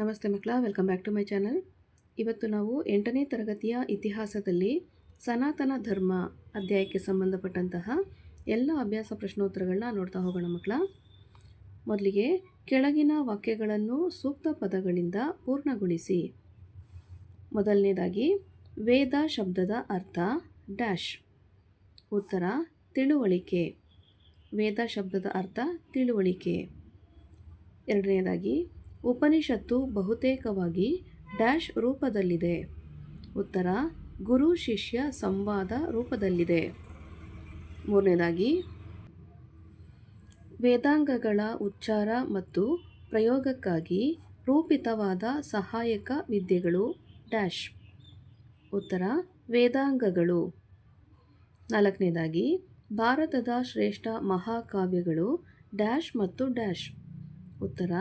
ನಮಸ್ತೆ ಮಕ್ಕಳ welcome back to my channel ಇವತ್ತು ನಾವು ಎಂಟನೇ ತರಗತಿಯ ಇತಿಹಾಸದಲ್ಲಿ ಸನಾತನ ಧರ್ಮ ಅಧ್ಯಾಯಕ್ಕೆ ಸಂಬಂಧಪಟ್ಟಂತಹ ಎಲ್ಲ ಅಭ್ಯಾಸ ಪ್ರಶ್ನೋತ್ತರಗಳನ್ನ ನೋಡ್ತಾ ಹೋಗೋಣ ಮಕ್ಕಳ. ಮೊದಲಿಗೆ ಕೆಳಗಿನ ವಾಕ್ಯಗಳನ್ನು ಸೂಕ್ತ ಪದಗಳಿಂದ ಪೂರ್ಣಗೊಳಿಸಿ. ಮೊದಲನೇದಾಗಿ, ವೇದ ಶಬ್ದದ ಅರ್ಥ ಡ್ಯಾಶ್ ಉತ್ತರ, ತಿಳುವಳಿಕೆ. ವೇದ ಶಬ್ದದ ಅರ್ಥ, ತಿಳುವಳಿಕೆ. ಎರಡನೇದಾಗಿ ಉಪನಿಷತ್ತು ಬಹುತೇಕವಾಗಿ ಡ್ಯಾಶ್ ರೂಪದಲ್ಲಿದೆ. ಉತ್ತರ, ಗುರು ಶಿಷ್ಯ ಸಂವಾದ ರೂಪದಲ್ಲಿದೆ. ಮೂರನೇದಾಗಿ, ವೇದಾಂಗಗಳ ಉಚ್ಚಾರ ಮತ್ತು ಪ್ರಯೋಗಕ್ಕಾಗಿ ರೂಪಿತವಾದ ಸಹಾಯಕ ವಿದ್ಯೆಗಳು ಡ್ಯಾಶ್. ಉತ್ತರ, ವೇದಾಂಗಗಳು. ನಾಲ್ಕನೇದಾಗಿ, ಭಾರತದ ಶ್ರೇಷ್ಠ ಮಹಾಕಾವ್ಯಗಳು ಡ್ಯಾಶ್ ಮತ್ತು ಡ್ಯಾಶ್. ಉತ್ತರ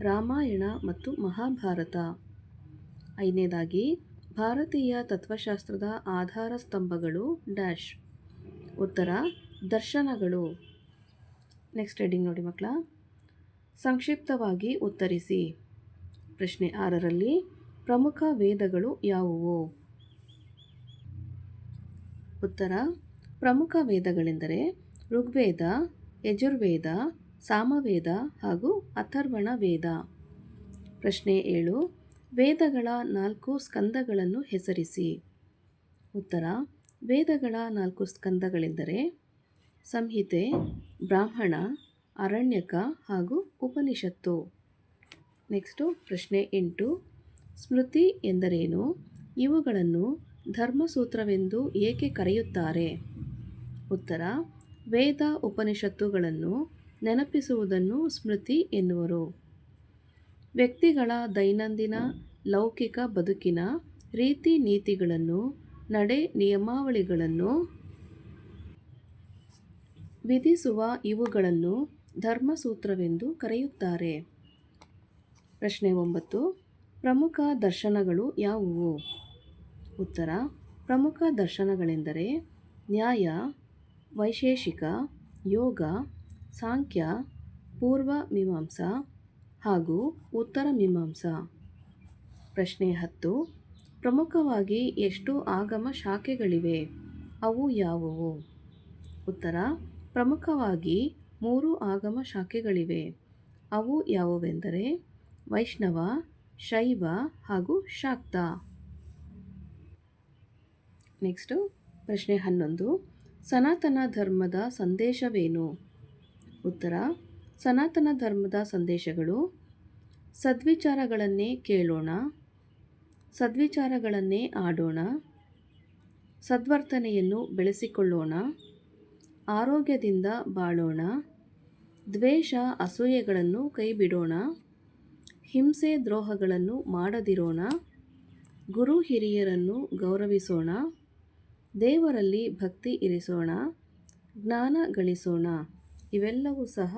ರಾಮಾಯಣ ಮತ್ತು ಮಹಾಭಾರತ. ಐದನೇದಾಗಿ, ಭಾರತೀಯ ತತ್ವಶಾಸ್ತ್ರದ ಆಧಾರ ಸ್ತಂಭಗಳು ಡ್ಯಾಶ್. ಉತ್ತರ, ದರ್ಶನಗಳು. ನೆಕ್ಸ್ಟ್ ಹೆಡಿಂಗ್ ನೋಡಿ ಮಕ್ಕಳ. ಸಂಕ್ಷಿಪ್ತವಾಗಿ ಉತ್ತರಿಸಿ. ಪ್ರಶ್ನೆ ಆರರಲ್ಲಿ, ಪ್ರಮುಖ ವೇದಗಳು ಯಾವುವು? ಉತ್ತರ, ಪ್ರಮುಖ ವೇದಗಳೆಂದರೆ ಋಗ್ವೇದ, ಯಜುರ್ವೇದ ಸಾಮವೇದ ಹಾಗೂ ಅಥರ್ವಣ ವೇದ. ಪ್ರಶ್ನೆ ಏಳು. ವೇದಗಳ ನಾಲ್ಕು ಸ್ಕಂದಗಳನ್ನು ಹೆಸರಿಸಿ. ಉತ್ತರ. ವೇದಗಳ ನಾಲ್ಕು ಸ್ಕಂದಗಳೆಂದರೆ ಸಂಹಿತೆ, ಬ್ರಾಹ್ಮಣ, ಅರಣ್ಯಕ ಹಾಗೂ ಉಪನಿಷತ್ತು. ನೆಕ್ಸ್ಟು ಪ್ರಶ್ನೆ ಎಂಟು. ಸ್ಮೃತಿ ಎಂದರೇನು? ಇವುಗಳನ್ನು ಧರ್ಮಸೂತ್ರವೆಂದು ಏಕೆ ಕರೆಯುತ್ತಾರೆ? ಉತ್ತರ. ವೇದ ಉಪನಿಷತ್ತುಗಳನ್ನು ನೆನಪಿಸುವುದನ್ನು ಸ್ಮೃತಿ ಎನ್ನುವರು. ವ್ಯಕ್ತಿಗಳ ದೈನಂದಿನ ಲೌಕಿಕ ಬದುಕಿನ ರೀತಿ ನೀತಿಗಳನ್ನು, ನಡೆ ನಿಯಮಾವಳಿಗಳನ್ನು ವಿಧಿಸುವ ಇವುಗಳನ್ನು ಧರ್ಮಸೂತ್ರವೆಂದು ಕರೆಯುತ್ತಾರೆ. ಪ್ರಶ್ನೆ ಒಂಬತ್ತು, ಪ್ರಮುಖ ದರ್ಶನಗಳು ಯಾವುವು? ಉತ್ತರ, ಪ್ರಮುಖ ದರ್ಶನಗಳೆಂದರೆ ನ್ಯಾಯ, ವೈಶೇಷಿಕ, ಯೋಗ ಸಾಂಖ್ಯ, ಪೂರ್ವ ಮೀಮಾಂಸಾ ಹಾಗೂ ಉತ್ತರ ಮೀಮಾಂಸಾ. ಪ್ರಶ್ನೆ ಹತ್ತು. ಪ್ರಮುಖವಾಗಿ ಎಷ್ಟು ಆಗಮ ಶಾಖೆಗಳಿವೆ? ಅವು ಯಾವುವು? ಉತ್ತರ. ಪ್ರಮುಖವಾಗಿ ಮೂರು ಆಗಮ ಶಾಖೆಗಳಿವೆ. ಅವು ಯಾವುವೆಂದರೆ ವೈಷ್ಣವ, ಶೈವ ಹಾಗೂ ಶಾಕ್ತ. ನೆಕ್ಸ್ಟು ಪ್ರಶ್ನೆ ಹನ್ನೊಂದು. ಸನಾತನ ಧರ್ಮದ ಸಂದೇಶವೇನು? ಉತ್ತರ, ಸನಾತನ ಧರ್ಮದ ಸಂದೇಶಗಳು. ಸದ್ವಿಚಾರಗಳನ್ನೇ ಕೇಳೋಣ. ಸದ್ವಿಚಾರಗಳನ್ನೇ ಆಡೋಣ. ಸದ್ವರ್ತನೆಯನ್ನು ಬೆಳೆಸಿಕೊಳ್ಳೋಣ. ಆರೋಗ್ಯದಿಂದ ಬಾಳೋಣ. ದ್ವೇಷ, ಅಸೂಯೆಗಳನ್ನು ಕೈಬಿಡೋಣ. ಹಿಂಸೆ, ದ್ರೋಹಗಳನ್ನು ಮಾಡದಿರೋಣ. ಗುರು ಹಿರಿಯರನ್ನು ಗೌರವಿಸೋಣ. ದೇವರಲ್ಲಿ ಭಕ್ತಿ ಇರಿಸೋಣ. ಜ್ಞಾನ ಗಳಿಸೋಣ. ಇವೆಲ್ಲವೂ ಸಹ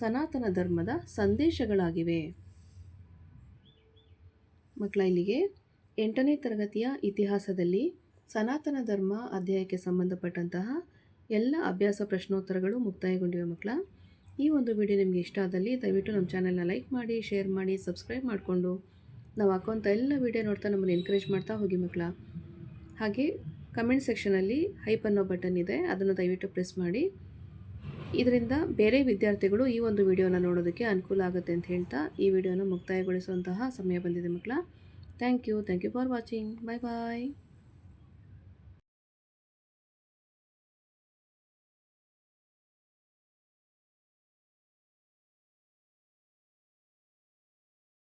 ಸನಾತನ ಧರ್ಮದ ಸಂದೇಶಗಳಾಗಿವೆ. ಮಕ್ಕಳ, ಇಲ್ಲಿಗೆ ಎಂಟನೇ ತರಗತಿಯ ಇತಿಹಾಸದಲ್ಲಿ ಸನಾತನ ಧರ್ಮ ಅಧ್ಯಾಯಕ್ಕೆ ಸಂಬಂಧಪಟ್ಟಂತಹ ಎಲ್ಲ ಅಭ್ಯಾಸ ಪ್ರಶ್ನೋತ್ತರಗಳು ಮುಕ್ತಾಯಗೊಂಡಿವೆ ಮಕ್ಕಳ. ಈ ಒಂದು ವಿಡಿಯೋ ನಿಮಗೆ ಇಷ್ಟ ಆದಲ್ಲಿ ದಯವಿಟ್ಟು ನಮ್ಮ ಚಾನಲ್ನ ಲೈಕ್ ಮಾಡಿ, ಶೇರ್ ಮಾಡಿ, ಸಬ್ಸ್ಕ್ರೈಬ್ ಮಾಡಿಕೊಂಡು ನಾವು ಹಾಕೋಂಥ ಎಲ್ಲ ವಿಡಿಯೋ ನೋಡ್ತಾ ನಮ್ಮನ್ನು ಎನ್ಕರೇಜ್ ಮಾಡ್ತಾ ಹೋಗಿ ಮಕ್ಕಳ. ಹಾಗೆ ಕಮೆಂಟ್ ಸೆಕ್ಷನಲ್ಲಿ ಹೈಪ್ ಅನ್ನೋ ಬಟನ್ ಇದೆ, ಅದನ್ನು ದಯವಿಟ್ಟು ಪ್ರೆಸ್ ಮಾಡಿ. ಇದರಿಂದ ಬೇರೆ ವಿದ್ಯಾರ್ಥಿಗಳು ಈ ಒಂದು ವಿಡಿಯೋನ ನೋಡೋದಕ್ಕೆ ಅನುಕೂಲ ಆಗುತ್ತೆ ಅಂತ ಹೇಳ್ತಾ ಈ ವಿಡಿಯೋನ ಮುಕ್ತಾಯಗೊಳಿಸುವಂತಹ ಸಮಯ ಬಂದಿದೆ ಮಕ್ಕಳ. Thank you thank you for watching bye bye